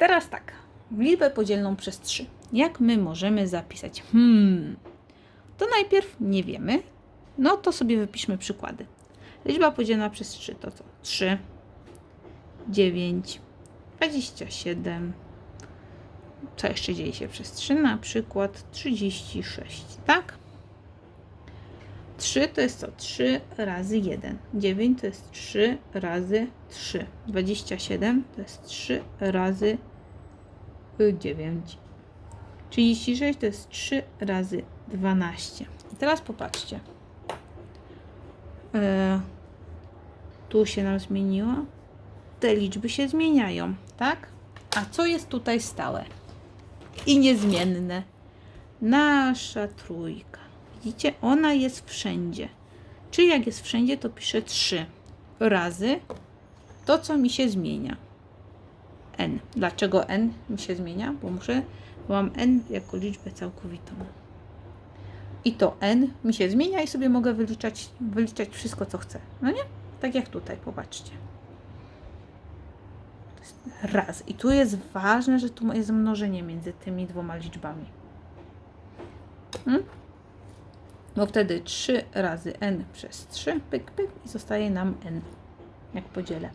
Teraz tak, liczbę podzielną przez 3. Jak my możemy zapisać? Hmm, to najpierw nie wiemy, no to sobie wypiszmy przykłady. Liczba podzielona przez 3 to co? 3, 9, 27. Co jeszcze dzieje się przez 3? Na przykład 36, tak? 3 to jest co? 3 razy 1. 9 to jest 3 razy 3. 27 to jest 3 razy 9. 36 to jest 3 razy 12. I teraz popatrzcie. E, tu się nam zmieniło. Te liczby się zmieniają, tak? A co jest tutaj stałe? I niezmienne. Nasza trójka. Widzicie? Ona jest wszędzie. Czyli jak jest wszędzie, to piszę 3 razy to, co mi się zmienia. N. Dlaczego n mi się zmienia? Bo muszę, bo mam n jako liczbę całkowitą. I to n mi się zmienia i sobie mogę wyliczać, wyliczać wszystko, co chcę. No nie? Tak jak tutaj, popatrzcie. Raz. I tu jest ważne, że tu jest mnożenie między tymi dwoma liczbami. Hmm? Bo wtedy 3 razy n przez 3, pyk, pyk i zostaje nam n, jak podzielę.